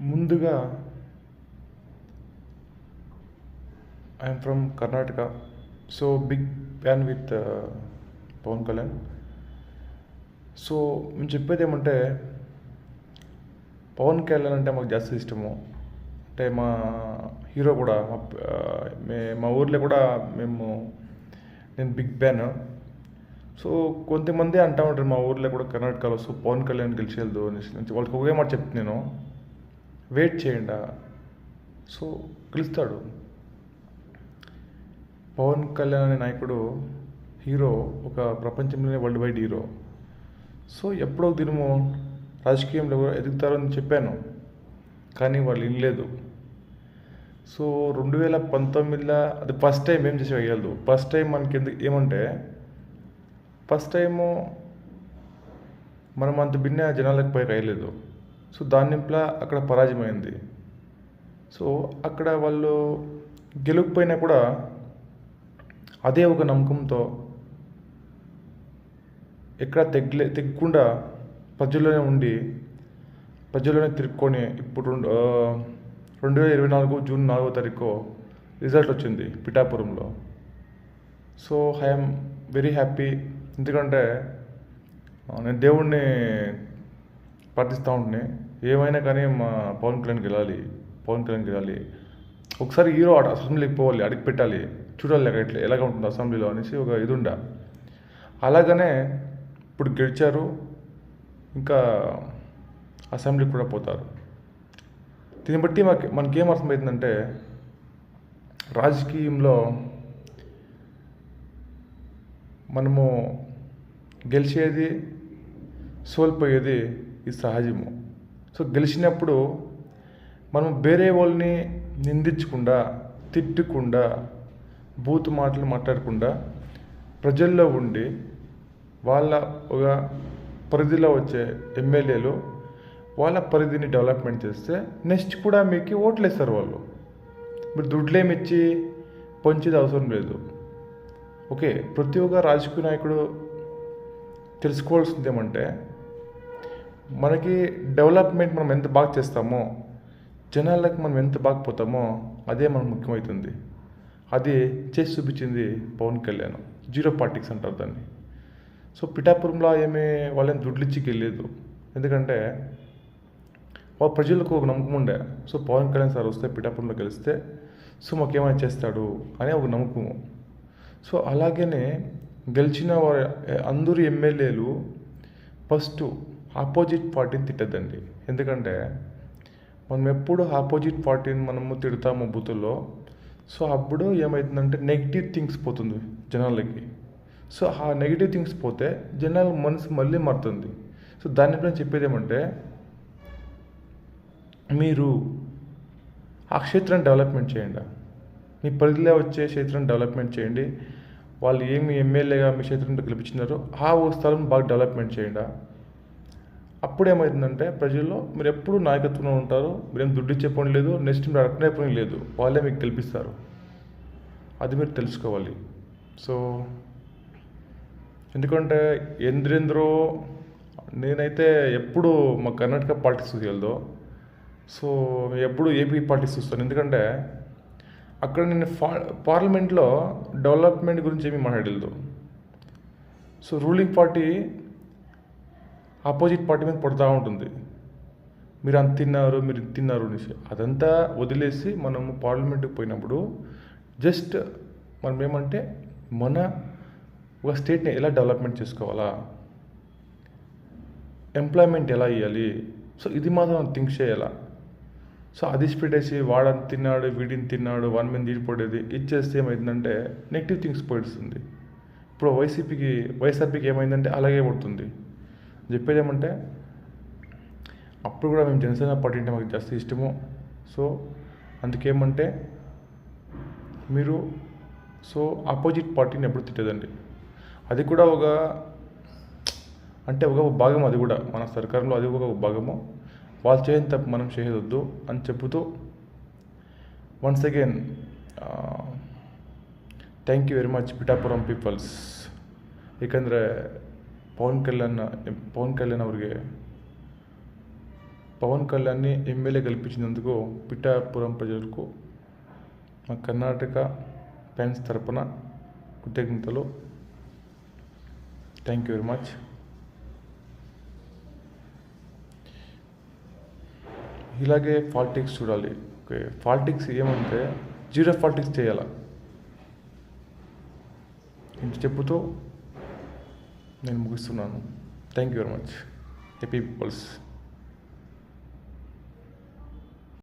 ముందుగా I'm from Karnataka so big fan with Pawan Kalyan so మేము చెప్పేది ఏమంటే పవన్ కళ్యాణ్ అంటే మాకు జాస్తి ఇష్టము. అంటే మా హీరో కూడా మా uh, మే మా ఊర్లో కూడా మేము నేను బిగ్ ఫ్యాన్ సో కొంతమంది అంటా ఉంటారు మా ఊర్లో కూడా కర్ణాటకలో సో పవన్ కళ్యాణ్ గెలిచేయదు అనేసి. వాళ్ళకి ఒకే మాట చెప్తే నేను వెయిట్ చేయండి? సో గెలుస్తాడు. పవన్ కళ్యాణ్ అనే నాయకుడు హీరో ఒక ప్రపంచంలోనే వరల్డ్ వైడ్ హీరో. సో ఎప్పుడో దినము రాజకీయంలో ఎదుగుతారని చెప్పాను. కానీ వాళ్ళు వినలేదు. సో రెండు వేల పంతొమ్మిదిలో అది ఫస్ట్ టైం ఏం చేసి వేయగలదు ఫస్ట్ టైం మనకి ఎందుకు ఏమంటే ఫస్ట్ టైము మనం అంత భిన్న జనాలకు పై వేయలేదు సో దానింపుల అక్కడ పరాజయమైంది. సో అక్కడ వాళ్ళు గెలుపుపోయినా కూడా అదే ఒక నమ్మకంతో ఎక్కడ తెగ్గలే తెగ్గకుండా ప్రజల్లోనే ఉండి ప్రజల్లోనే తిరుక్కొని ఇప్పుడు రెండు రెండు వేల ఇరవై నాలుగు జూన్ నాలుగో తారీఖు రిజల్ట్ వచ్చింది పిఠాపురంలో. So I'm very happy. ఎందుకంటే నేను దేవుణ్ణి ప్రార్థిస్తూ ఉంటుని ఏమైనా కానీ మా పవన్ కళ్యాణ్ గెలాలి పవన్ కళ్యాణ్ గెలాలి ఒకసారి హీరో ఆట అసెంబ్లీకి పోవాలి అడిగి పెట్టాలి. చూడాలి అక్కడ ఎట్లా ఎలాగ ఉంటుంది అసెంబ్లీలో అనేసి ఒక ఇది ఉండ. అలాగనే ఇప్పుడు గెలిచారు ఇంకా అసెంబ్లీకి కూడా పోతారు. దీన్ని బట్టి మాకు మనకేం అర్థమవుతుందంటే రాజకీయంలో మనము గెలిచేది సోల్పోయేది ఇది సహజము. సో గెలిచినప్పుడు మనం వేరే వాళ్ళని నిందించకుండా తిట్టకుండా బూత్ మాటలు మాట్లాడకుండా ప్రజల్లో ఉండి వాళ్ళ ఒక పరిధిలో వచ్చే ఎమ్మెల్యేలు వాళ్ళ పరిధిని డెవలప్మెంట్ చేస్తే నెక్స్ట్ కూడా మీకు ఓట్లు వేస్తారు వాళ్ళు. మీరు దుడ్లేమి ఇచ్చి పంచేది అవసరం లేదు. ఓకే ప్రతి ఒక్క రాజకీయ నాయకుడు తెలుసుకోవాల్సింది ఏమంటే మనకి డెవలప్మెంట్ మనం ఎంత బాగా చేస్తామో జనాలకు మనం ఎంత బాగా పోతామో అదే మనకు ముఖ్యమవుతుంది. అది చేసి చూపించింది పవన్ కళ్యాణ్. జీరో పార్టిక్స్ అంటారు దాన్ని. సో పిఠాపురంలో ఏమి వాళ్ళని దుడ్లిచ్చి వెళ్ళలేదు ఎందుకంటే వాళ్ళ ప్రజలకు ఒక నమ్మకం ఉండే. సో పవన్ కళ్యాణ్ సార్ వస్తే పిఠాపురంలో గెలిస్తే సో మాకేమైనా చేస్తాడు అనే ఒక నమ్మకము సో అలాగనే గెలిచిన వారి అందరు ఎమ్మెల్యేలు ఫస్ట్ ఆపోజిట్ పార్టీని తిట్టద్దండి. ఎందుకంటే మనం ఎప్పుడు ఆపోజిట్ పార్టీని మనము తిడతాము బూతుల్లో సో అప్పుడు ఏమవుతుందంటే నెగిటివ్ థింగ్స్ పోతుంది జనాలకి. సో ఆ నెగిటివ్ థింగ్స్ పోతే జనాల మనసు మళ్ళీ మారుతుంది. సో దాని నేను చెప్పేది ఏమంటే మీరు ఆ క్షేత్రాన్ని డెవలప్మెంట్ చేయండి. మీ పరిధిలో వచ్చే క్షేత్రం డెవలప్మెంట్ చేయండి. వాళ్ళు ఏమి ఎమ్మెల్యేగా మీ క్షేత్రంలో గెలిపించినారో ఆ ఓ స్థలం బాగా డెవలప్మెంట్ చేయండి. అప్పుడు ఏమవుతుందంటే ప్రజల్లో మీరు ఎప్పుడు నాయకత్వంలో ఉంటారు మీరేం దుడ్డు ఇచ్చే పని లేదు నెక్స్ట్ మీరు అడగనే పని లేదు వాళ్ళే మీకు గెలిపిస్తారు. అది మీరు తెలుసుకోవాలి. సో ఎందుకంటే ఎందరెందరో నేనైతే ఎప్పుడు మా కర్ణాటక పాలిటిక్స్ చూసేదో సో ఎప్పుడు ఏపీ పాలిటిక్స్ చూస్తాను. ఎందుకంటే అక్కడ నేను ఫా పార్లమెంట్లో డెవలప్మెంట్ గురించి ఏమీ మాట్లాడలేదు. So ruling party opposite party మీద పడుతూ ఉంటుంది. మీరు అంత తిన్నారు మీరు ఇంత తిన్నారు అనేసి. అదంతా వదిలేసి మనము పార్లమెంట్కి పోయినప్పుడు జస్ట్ మనం ఏమంటే మన ఒక స్టేట్ని ఎలా డెవలప్మెంట్ చేసుకోవాలా? ఎంప్లాయ్మెంట్ ఎలా ఇవ్వాలి సో ఇది మాత్రం థింక్ చేయాలా? సో అది పెట్టేసి వాడని తిన్నాడు వీడిని తిన్నాడు వన్ మీద తీడిపోయేది ఇచ్చేస్తే ఏమైందంటే నెగిటివ్ థింగ్స్ పోయిస్తుంది. ఇప్పుడు వైసీపీకి వైఎస్ఆర్పీకి ఏమైందంటే అలాగే పడుతుంది చెప్పేది ఏమంటే అప్పుడు కూడా మేము జనసేన పార్టీ అంటే మాకు జాస్తి ఇష్టము సో అందుకేమంటే మీరు సో ఆపోజిట్ పార్టీని ఎప్పుడు తిట్టదండి అది కూడా ఒక అంటే ఒక భాగం అది కూడా మన సర్కారంలో అది ఒక భాగము వాళ్ళు చేయని తప్పు మనం చేయవద్దు అని చెబుతూ once again thank you very much Pithapuram peoples ಏಕೆಂದರೆ ಪವನ್ ಕಲ್ಯಾಣ್ ಪವನ್ ಕಲ್ಯಾಣ್ ಅವ್ರಿಗೆ పవన్ కళ్యాణ్ని ఎమ్మెల్యే కల్పించినందుకు పిఠాపురం ప్రజలకు మా కర్ణాటక ఫ్యాన్స్ తరపున కృతజ్ఞతలు థ్యాంక్ యూ వెరీ మచ్ ఇలాగే పాలిటిక్స్ చూడాలి ఓకే పాలిటిక్స్ ఏమంటే జీరో పాలిటిక్స్ చేయాలి ఇంత చెప్పుతూ నేను ముగిస్తున్నాను. Thank you very much happy peoples